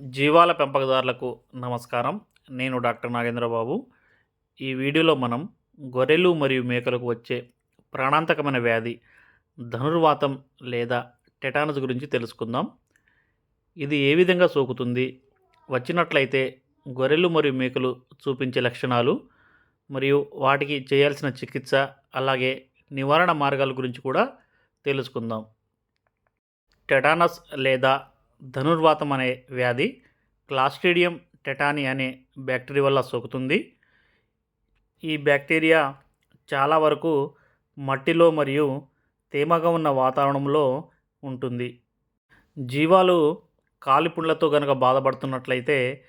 జీవాల పెంపకదారులకు నమస్కారం. నేను డాక్టర్ నాగేంద్రబాబు. ఈ వీడియోలో మనం గొర్రెలు మరియు మేకలకు వచ్చే ప్రాణాంతకమైన వ్యాధి ధనుర్వాతం లేదా టెటానస్ గురించి తెలుసుకుందాం. ఇది ఏ విధంగా సోకుతుంది? వచ్చినట్లయితే గొర్రెలు మరియు మేకలు చూపించే లక్షణాలు మరియు వాటికి చేయాల్సిన చికిత్స అలాగే నివారణ మార్గాల గురించి కూడా తెలుసుకుందాం. టెటానస్ లేదా ధనుర్వాతం అనే వ్యాధి క్లాస్ట్రీడియం టెటాని అనే బ్యాక్టీరియా వల్ల సోకుతుంది. ఈ బ్యాక్టీరియా చాలా వరకు మట్టిలో మరియు తేమగా ఉన్న వాతావరణంలో ఉంటుంది. జీవాలు కాలిపుండ్లతో కనుక బాధపడుతున్నట్లయితే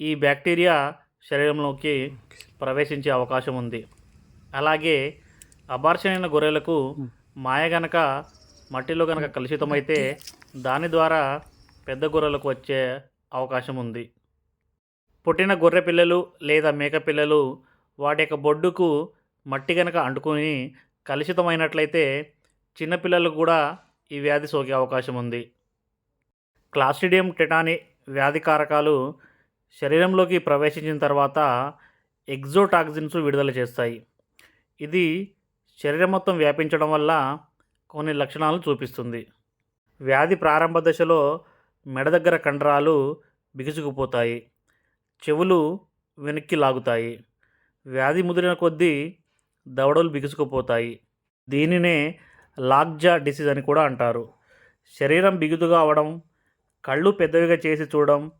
ఈ బ్యాక్టీరియా శరీరంలోకి ప్రవేశించే అవకాశం ఉంది. అలాగే అబార్షన్ అయిన గొర్రెలకు మాయ గనక మట్టిలో కనుక కలుషితమైతే దాని ద్వారా పెద్ద గొర్రెలకు వచ్చే అవకాశం ఉంది పుట్టిన గొర్రె పిల్లలు లేదా మేక పిల్లలు వాటి యొక్క బొడ్డుకు మట్టి కనుక అంటుకొని కలుషితమైనట్లయితే చిన్నపిల్లలకు కూడా ఈ వ్యాధి సోకే అవకాశం ఉంది క్లాస్టిడియం టెటాని వ్యాధి కారకాలు శరీరంలోకి ప్రవేశించిన తర్వాత ఎగ్జోటాక్సిన్స్ విడుదల చేస్తాయి. ఇది శరీరం మొత్తం వ్యాపించడం వల్ల కొన్ని లక్షణాలు చూపిస్తుంది. వ్యాధి ప్రారంభ దశలో మెడ దగ్గర కండరాలు బిగుసుకుపోతాయి. చెవులు వెనక్కి లాగుతాయి. వ్యాధి ముదిరిన కొద్దీ దవడలు బిగుసుకుపోతాయి. దీనినే లాగ్జా డిసీజ్ అని కూడా అంటారు. శరీరం బిగుతుగా అవడం కళ్ళు పెద్దవిగా చేసి చూడడం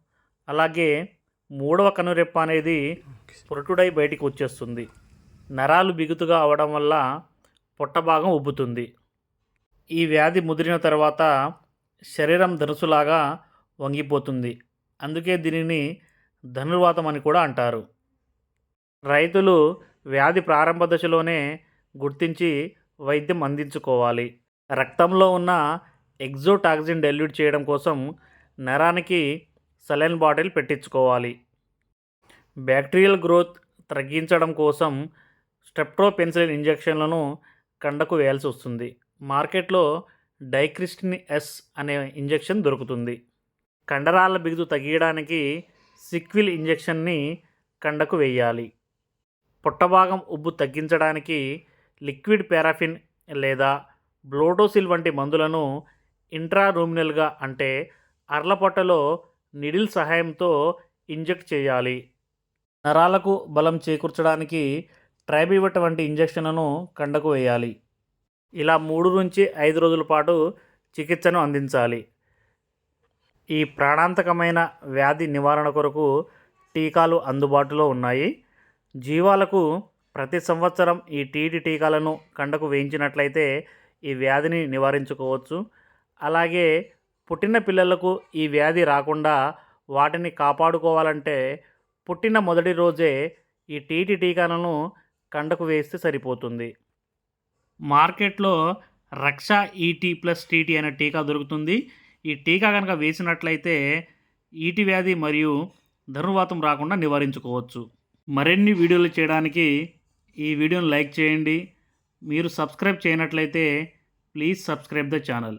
అలాగే మూడవ కనురెప్ప అనేది పొరటుడై బయటికి వచ్చేస్తుంది. నరాలు బిగుతుగా అవడం వల్ల పొట్ట భాగం ఉబ్బుతుంది. ఈ వ్యాధి ముదిరిన తర్వాత శరీరం ధనుసులాగా వంగిపోతుంది. అందుకే దీనిని ధనుర్వాతం అని కూడా అంటారు. రైతులు వ్యాధి ప్రారంభ దశలోనే గుర్తించి వైద్యం అందించుకోవాలి. రక్తంలో ఉన్న ఎగ్జోటాక్సిన్ డెల్యూట్ చేయడం కోసం నరానికి సలైన్ బాటిల్ పెట్టించుకోవాలి. బ్యాక్టీరియల్ గ్రోత్ తగ్గించడం కోసం స్ట్రెప్టోపెన్సిలిన్ ఇంజెక్షన్లను కండకు వేయాల్సి వస్తుంది. మార్కెట్లో డైక్రిస్టిన్ ఎస్ అనే ఇంజెక్షన్ దొరుకుతుంది. కండరాల బిగుదు తగ్గించడానికి సిక్విల్ ఇంజెక్షన్ని కండకు వేయాలి. పొట్టభాగం ఉబ్బు తగ్గించడానికి లిక్విడ్ పారాఫిన్ లేదా బ్లోటోసిల్ వంటి మందులను ఇంట్రారూమినల్గా అంటే అర్లపొట్టలో నిడిల్ సహాయంతో ఇంజెక్ట్ చేయాలి. నరాలకు బలం చేకూర్చడానికి ట్రైబివట్ వంటి ఇంజెక్షన్లను కండకు వేయాలి. ఇలా మూడు నుంచి ఐదు రోజుల పాటు చికిత్సను అందించాలి. ఈ ప్రాణాంతకమైన వ్యాధి నివారణ కొరకు టీకాలు అందుబాటులో ఉన్నాయి. జీవాలకు ప్రతి సంవత్సరం ఈ టీటీ టీకాలను కండకు వేయించినట్లయితే ఈ వ్యాధిని నివారించుకోవచ్చు. అలాగే పుట్టిన పిల్లలకు ఈ వ్యాధి రాకుండా వాటిని కాపాడుకోవాలంటే పుట్టిన మొదటి రోజే ఈ టీటీ టీకాలను కండకు వేస్తే సరిపోతుంది. మార్కెట్లో రక్ష ఈటీ ప్లస్ టీటీ అనే టీకా దొరుకుతుంది. ఈ టీకా కనుక వేసినట్లయితే ఈటి వ్యాధి మరియు ధనుర్వాతం రాకుండా నివారించుకోవచ్చు. మరిన్ని వీడియోలు చేయడానికి ఈ వీడియోను లైక్ చేయండి. మీరు సబ్స్క్రైబ్ చేయనట్లయితే ప్లీజ్ సబ్స్క్రైబ్ ద ఛానల్.